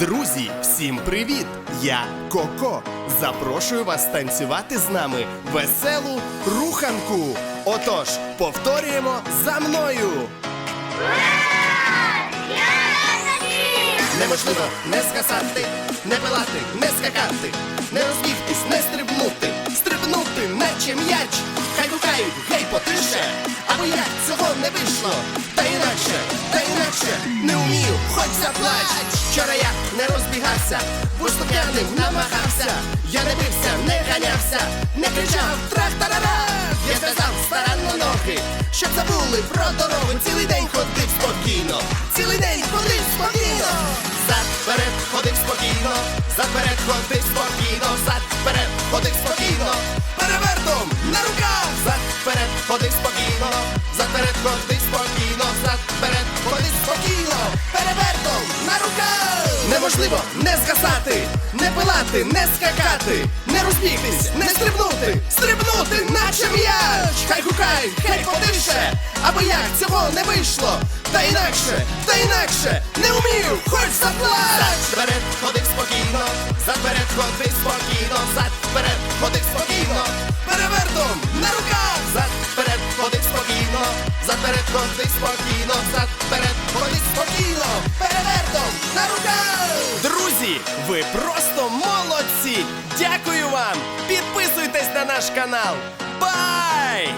Друзі, всім привіт! Я Коко. Запрошую вас танцювати з нами веселу руханку. Отож, повторюємо за мною. Неможливо не скасати, не пилати, не скакати, не розбігтись, не стрибнути, стрибнути, наче м'яч. Хай гукають, гей, потише, або як цього не вийшло. Та інакше, та інакше не вмію, хоч заплач. Вчора я не розбігався, виступняним намагався. Я не бився, не ганявся, не кричав трах-тарара. Я зв'язав старанно ноги, щоб забули про дорогу. Цілий день ходив спокійно, цілий день ходив спокійно. Зад вперед ходив спокійно, зад вперед ходив спокійно, зад вперед ходив спокійно, перевертом на руках, зад вперед ходив спокійно, зад вперед ходив спокійно, зад Неможливо не згасати, не пилати, не скакати, не розбігтись, не стрибнути, стрибнути, наче м'яч. Хай гукай, хай потише, аби як цього не вийшло. Та інакше, та інакше, не вмію, хоч заплач. Зад вперед ходив спокійно, зад вперед ходив спокійно, зад вперед ходив спокійно, перевертом на руках, зад вперед ходив спокійно, зад вперед ходив спокійно, зад вперед ходив спокійно, перевертом. Друзі, ви просто молодці! Дякую вам! Підписуйтесь на наш канал. Бай!